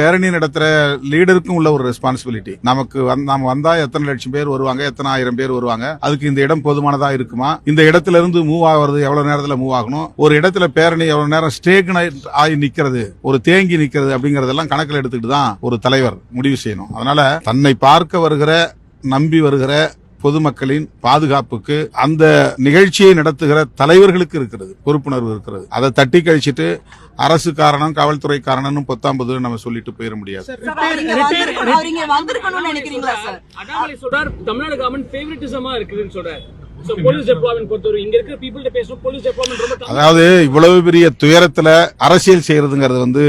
பேரணி நடத்துற லீடருக்கும் உள்ள ஒரு ரெஸ்பான்சிபிலிட்டி நமக்கு நாம வந்தா எத்தனை லட்சம் பேர் வருவாங்க எத்தனை ஆயிரம் பேர் வருவாங்க அதுக்கு இந்த இடம் போதுமானதா இருக்குமா? இந்த இடத்துல இருந்து மூவ் ஆகுறது எவ்வளவு நேரத்துல மூவ் ஆகணும்? ஒரு இடத்துல பேரணி எவ்வளவு நேரம் ஸ்டேக் ஆகி நிக்கிறது ஒரு தேங்கி நிக்கிறது அப்படிங்கறதெல்லாம் கணக்கில் எடுத்துக்கிட்டு தான் ஒரு தலைவர் முடிவு செய்யணும். அதனால தன்னை பார்க்க வருகிற நம்பி வருகிற பொதுமக்களின் பாதுகாப்புக்கு அந்த நிகழ்ச்சியை நடத்துகிற தலைவர்களுக்கு இருக்கிறது பொறுப்புணர்வு இருக்கிறது. அதை தட்டி கழிச்சிட்டு அரசு காரணம் காவல்துறை காரணம்னு பொத்தாம்பது நம்ம சொல்லிட்டு போயிட முடியாது. தமிழ்நாடு கவர்மெண்ட் ஃபேவரட்டிசமா இருக்குதுன்னு சொல்றாரு. அதாவது இவ்வளவு பெரிய துயரத்துல அரசியல் செய்யறதுங்கிறது வந்து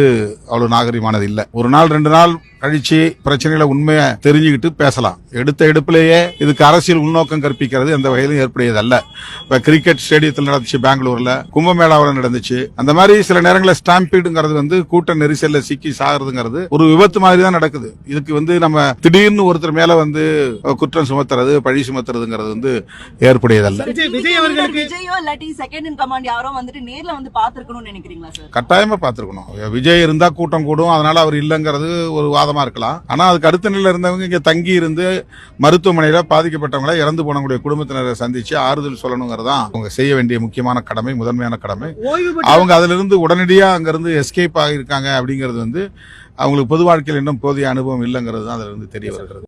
அவ்வளவு நாகரிகமானது இல்ல. ஒரு நாள் ரெண்டு நாள் கழிச்சு பிரச்சனைகளை உண்மையை தெரிஞ்சுக்கிட்டு பேசலாம். எடுத்த எடுப்பிலேயே இதுக்கு அரசியல் உள்நோக்கம் கற்பிக்கிறது எந்த வகையிலும் ஏற்புடையது அல்ல இப்ப கிரிக்கெட் ஸ்டேடியத்தில் நடந்துச்சு பெங்களூர்ல கும்பமேளாவில் நடந்துச்சு. அந்த மாதிரி சில நேரங்களில் ஸ்டாம்பீடுங்கிறது வந்து கூட்ட நெரிசல்ல சிக்கி சாகிறதுங்கிறது ஒரு விபத்து மாதிரி தான் நடக்குது. இதுக்கு வந்து நம்ம திடீர்னு ஒருத்தர் மேல வந்து குற்றம் சுமத்துறது பழி சுமத்துறதுங்கிறது வந்து ஏற்புடையதல்ல விஜய் விஜய் அவர்களுக்கு விஜயோ இல்லாட்டி செகண்ட் இன் கமாண்ட் யாரோ வந்துட்டு நேர்ல வந்து பாத்துருக்கணும்னு நினைக்கிறீங்களா சார் கட்டாயமா பார்த்திருக்கணும். விஜய் இருந்தா கூட்டம் கூடும். அதனால அவர் இல்லைங்கிறது ஒரு வாதமா இருக்கலாம். ஆனா அதுக்கு அடுத்த நிலையில இருந்தவங்க இங்க தங்கி இருந்து மருத்துவமனையில பாதிக்கப்பட்டவங்களை இறந்து போனவங்களுடைய குடும்பத்தினரை சந்திச்சு ஆறுதல் சொல்லணுங்கிறதான் அவங்க செய்ய வேண்டிய முக்கியமான கடமை முதன்மையான கடமை. அவங்க அதுல இருந்து உடனடியா அங்க இருந்து எஸ்கேப் ஆகியிருக்காங்க அப்படிங்கிறது வந்து அவங்களுக்கு பொது வாழ்க்கையில் இன்னும் போதிய அனுபவம் இல்லைங்கிறது தான் அதுல இருந்து தெரிய வருகிறது.